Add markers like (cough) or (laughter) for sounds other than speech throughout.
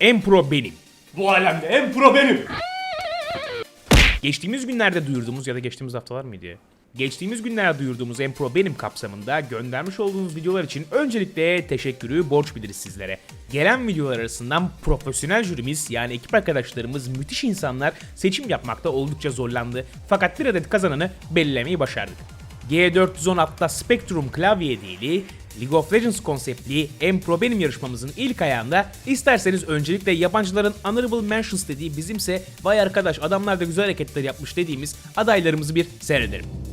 En pro benim. Bu alemde en pro benim. Geçtiğimiz günlerde duyurduğumuz ya da geçtiğimiz haftalar mıydı? Geçtiğimiz günlerde duyurduğumuz En Pro Benim kapsamında göndermiş olduğunuz videolar için öncelikle teşekkürü borç biliriz sizlere. Gelen videolar arasından profesyonel jürimiz yani ekip arkadaşlarımız müthiş insanlar seçim yapmakta oldukça zorlandı. Fakat bir adet kazananı belirlemeyi başardık. G410 Atlas Spectrum klavye dili League of Legends konseptli En Pro Benim yarışmamızın ilk ayağında isterseniz öncelikle yabancıların Honorable Mentions dediği bizimse vay arkadaş adamlar da güzel hareketler yapmış dediğimiz adaylarımızı bir seyredelim.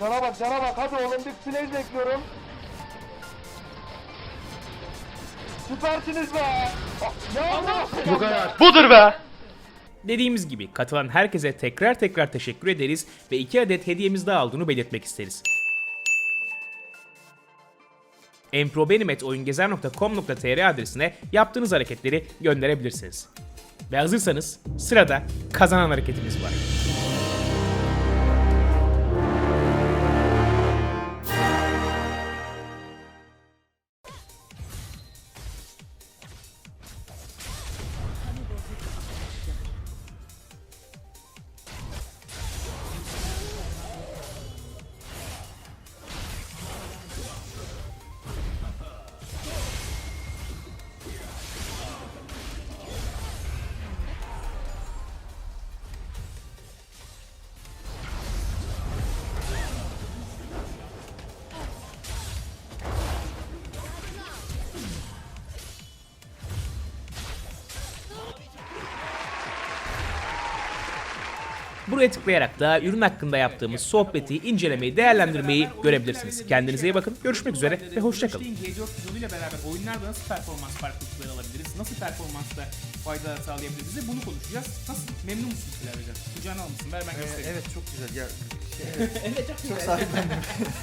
Cana bak cana bak hadi oğlum bir play bekliyorum. Süpersiniz be. Ya Allah. Bu kadar. Budur be. Dediğimiz gibi katılan herkese tekrar tekrar teşekkür ederiz ve iki adet hediyemiz daha olduğunu belirtmek isteriz. emprobenim.oyungezer.com.tr adresine yaptığınız hareketleri gönderebilirsiniz. Ve hazırsanız sırada kazanan hareketimiz var. Buraya tıklayarak da ürün hakkında yaptığımız sohbeti, incelemeyi, değerlendirmeyi görebilirsiniz. Kendinize iyi bakın, görüşmek üzere ve hoşçakalın. G4 ile beraber oyunlarda nasıl performans farklılıkları alabiliriz, nasıl performansta faydalar sağlayabiliriz bunu konuşacağız. Nasıl? Memnun musun Klavyecan? Kucağına almışsın, ver ben göstereyim. Evet çok güzel ya. (laughs) evet çok, Çok sahiplendim. (laughs)